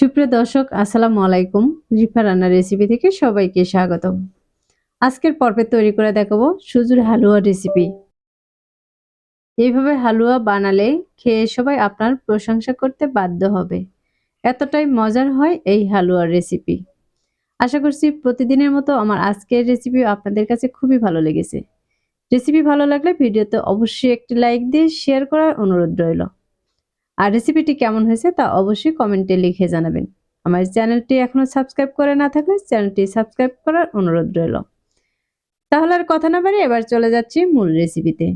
সুপ্রিয় দর্শক, আসসালামু আলাইকুম। রিফা রান্নার রেসিপি থেকে সবাইকে স্বাগত আজকের পর্বে তৈরি করে দেখাবো সুজুর হালুয়া রেসিপি এইভাবে হালুয়া বানালে খেয়ে সবাই আপনার প্রশংসা করতে বাধ্য হবে। এতটাই মজার হয় এই হালুয়ার রেসিপি আশা করছি প্রতিদিনের মতো আমার আজকের রেসিপি আপনাদের কাছে খুবই ভালো লেগেছে। রেসিপি ভালো লাগলে ভিডিওতে অবশ্যই একটি লাইক দিয়ে শেয়ার করার অনুরোধ রইল। আর রেসিপিটি কেমন হয়েছে তা অবশ্যই কমেন্টে লিখে জানাবেন। আমার চ্যানেলটি এখনও সাবস্ক্রাইব করে না থাকলে চ্যানেলটি সাবস্ক্রাইব করার অনুরোধ রইল। তাহলে আর কথা না বাড়ি এবার চলে যাচ্ছি মূল রেসিপিতে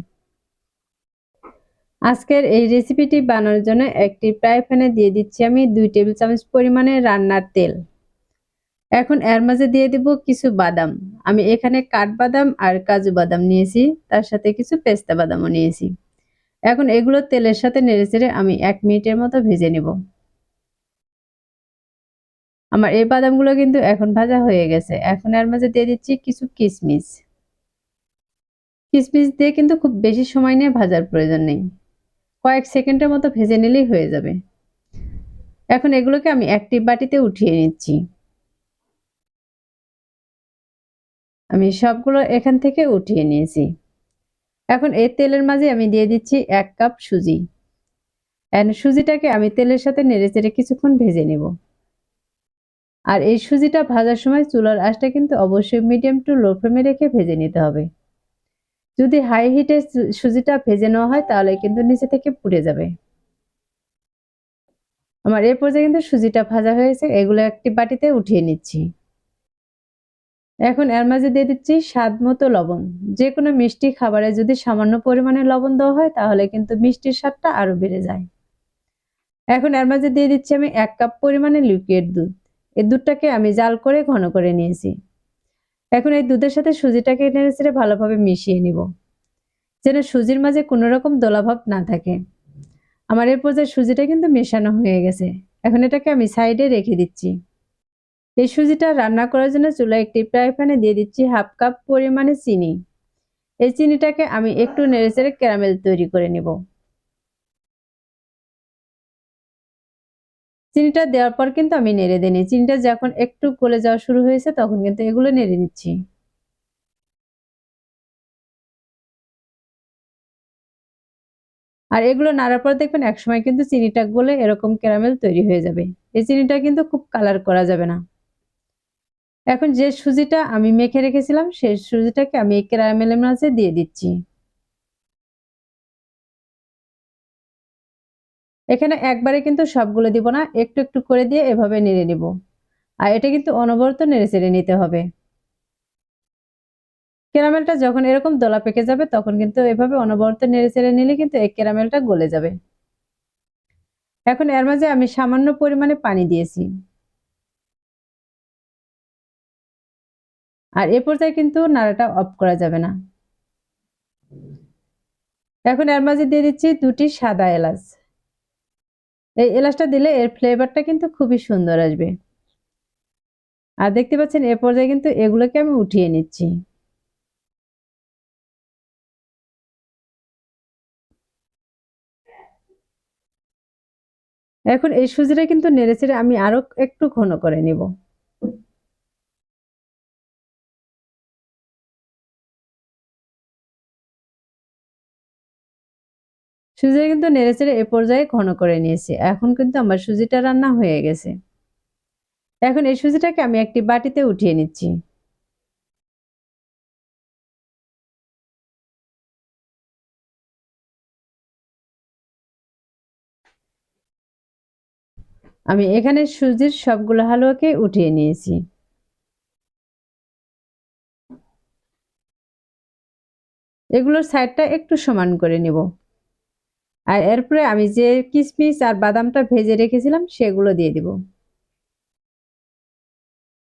আজকের এই রেসিপিটি বানানোর জন্য একটি ফ্রাই প্যানে দিয়ে দিচ্ছি আমি দুই টেবিল চামচ পরিমাণে রান্নার তেল। এখন এর মাঝে দিয়ে দেব কিছু বাদাম। আমি এখানে কাঠবাদাম আর কাজু বাদাম নিয়েছি, তার সাথে কিছু পেস্তা বাদামও নিয়েছি। এখন এগুলো তেলের সাথে নেড়ে আমি এক মিনিটের মতো ভেজে নেব। আমার এই বাদামগুলো কিন্তু এখন ভাজা হয়ে গেছে। এখন এর মাঝে দিয়ে দিচ্ছি কিছু কিশমিশ কিশমিশ দিয়ে কিন্তু খুব বেশি সময় নিয়ে ভাজার প্রয়োজন নেই। কয়েক সেকেন্ডের মতো ভেজে নিলেই হয়ে যাবে। এখন এগুলোকে আমি একটি বাটিতে উঠিয়ে নিচ্ছি। আমি সবগুলো এখান থেকে উঠিয়ে নিয়েছি। এখন এই তেলের মাঝে আমি দিয়ে দিচ্ছি এক কাপ সুজি। অ্যান্ড সুজিটাকে আমি তেলের সাথে নেড়ে চেড়ে কিছুক্ষণ ভেজে নেব। আর এই সুজিটা ভাজার সময় চুলার আঁচটা কিন্তু অবশ্যই মিডিয়াম টু লো ফ্লেমে রেখে ভেজে নিতে হবে। যদি হাই হিটে সুজিটা ভেজে নেওয়া হয় তাহলে কিন্তু নিচে থেকে পুড়ে যাবে। আমার এ পর্যায়ে কিন্তু সুজিটা ভাজা হয়েছে, এগুলো একটি বাটিতে উঠিয়ে নিচ্ছি। এখন এর মাঝে দিয়ে দিচ্ছি স্বাদ মতো লবণ। যে কোনো মিষ্টি খাবারে যদি সামান্য পরিমাণে লবণ দেওয়া হয়, তাহলে কিন্তু মিষ্টির স্বাদটা আরও বেড়ে যায়। এখন এর মাঝে দিয়ে দিচ্ছি আমি এক কাপ পরিমাণে লিকুইড দুধ। এই দুধটাকে আমি জাল করে ঘন করে নিয়েছি। এখন এই দুধের সাথে সুজিটাকে নেড়ে চেড়ে ভালোভাবে মিশিয়ে নিব। যেন সুজির মাঝে কোনো রকম দোলাভাব না থাকে। আমার এর পর্যায়ে সুজিটা কিন্তু মেশানো হয়ে গেছে। এখন এটাকে আমি সাইডে রেখে দিচ্ছি। এই সুজিটা রান্না করার জন্য চুলা একটি ফ্রাই প্যানে দিয়ে দিচ্ছি হাফ কাপ পরিমাণে চিনি। এই চিনিটাকে আমি একটু নেড়েচেড়ে ক্যারামেল তৈরি করে নেব। চিনিটা দেওয়ার পর কিন্তু আমি নেড়ে দিই চিনিটা যখন একটু গলে যাওয়া শুরু হয়েছে তখন কিন্তু এগুলো নেড়ে নিচ্ছি আর এগুলো নাড়ার পর দেখবেন একসময় কিন্তু চিনিটা গলে এরকম ক্যারামেল তৈরি হয়ে যাবে। এই চিনিটা কিন্তু খুব কালার করা যাবে না। এখন যে সুজিটা আমি মেখে রেখেছিলাম, সেই সুজিটাকে আমি এই ক্যারামেলের মাঝে দিয়ে দিচ্ছি। এখানে একবারে কিন্তু সবগুলো দিব না, একটু একটু করে দিয়ে এভাবে নেড়ে নিব। আর এটা কিন্তু অনবরত নেড়ে চেড়ে নিতে হবে। ক্যারামেলটা যখন এরকম দোলা পেকে যাবে, তখন কিন্তু এভাবে অনবরত নেড়ে চেড়ে নিলে কিন্তু এই ক্যারামেলটা গলে যাবে। এখন এর মাঝে আমি সামান্য পরিমাণে পানি দিয়েছি। আর এ পর্যায়ে কিন্তু নাড়াটা অফ করা যাবে না। এখন এর মাঝে দিয়ে দিচ্ছি দুটি সাদা এলাচ। এই এলাচটা দিলে এর ফ্লেভারটা কিন্তু খুবই সুন্দর আসবে। আর দেখতে পাচ্ছেন এ পর্যায়ে কিন্তু এগুলোকে আমি উঠিয়ে নিচ্ছি। এখন এই সুজিটা কিন্তু নেড়ে চেড়ে আমি আরও একটু ঘন করে নিব। সুজি কিন্তু নেড়েচেড়ে এ পর্যায়ে ঘন করে নিয়েছি। এখন কিন্তু আমার সুজিটা রান্না হয়ে গেছে। এখন এই সুজিটাকে আমি একটি বাটিতে উঠিয়ে নিচ্ছি। আমি এখানে সুজির সবগুলো হালুয়াকে উঠিয়ে নিয়েছি। এগুলোর সাইডটা একটু সমান করে নেব। আর এরপরে আমি যে কিশমিশ আর বাদামটা ভেজে রেখেছিলাম, সেগুলো দিয়ে দিব।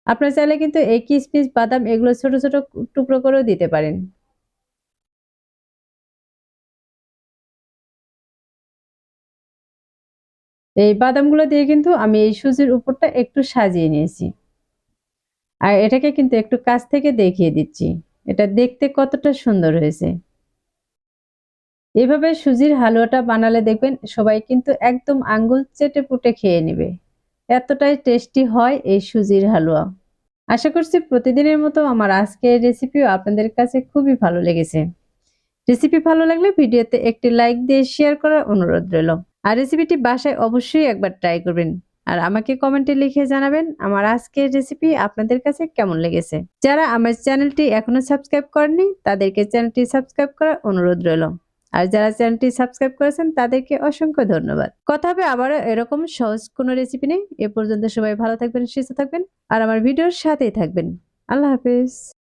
আপনার চাইলে কিন্তু এই কিশমিশ বাদাম এগুলো ছোট ছোট টুকরো করেও দিতে পারেন। এই বাদামগুলো দিয়ে কিন্তু আমি এই সুজির উপরটা একটু সাজিয়ে নিয়েছি। আর এটাকে কিন্তু একটু কাছ থেকে দেখিয়ে দিচ্ছি। এটা দেখতে কতটা সুন্দর হয়েছে। এভাবে সুজির হালুয়াটা বানালে দেখবেন সবাই কিন্তু একদম আঙ্গুল চেটে পুটে খেয়ে নেবে। এতটাই টেস্টি হয় এই সুজির হালুয়া। আশা করছি প্রতিদিনের মতো আমার আজকের রেসিপিও আপনাদের কাছে খুবই ভালো লেগেছে। রেসিপি ভালো লাগলে ভিডিওতে একটি লাইক দিয়ে শেয়ার করার অনুরোধ রইল। আর রেসিপিটি বাসায় অবশ্যই একবার ট্রাই করবেন। আর আমাকে কমেন্টে লিখে জানাবেন আমার আজকের রেসিপি আপনাদের কাছে কেমন লেগেছে। যারা আমার চ্যানেলটি এখনও সাবস্ক্রাইব করেননি, তাদেরকে চ্যানেলটি সাবস্ক্রাইব করার অনুরোধ রইল। আর যারা চ্যানেলটি সাবস্ক্রাইব করেছেন, তাদেরকে অসংখ্য ধন্যবাদ। কথা হবে আবারও এরকম সহজ কোনো রেসিপি নেই এ পর্যন্ত সবাই ভালো থাকবেন, সুস্থ থাকবেন, আর আমার ভিডিওর সাথেই থাকবেন। আল্লাহ হাফেজ।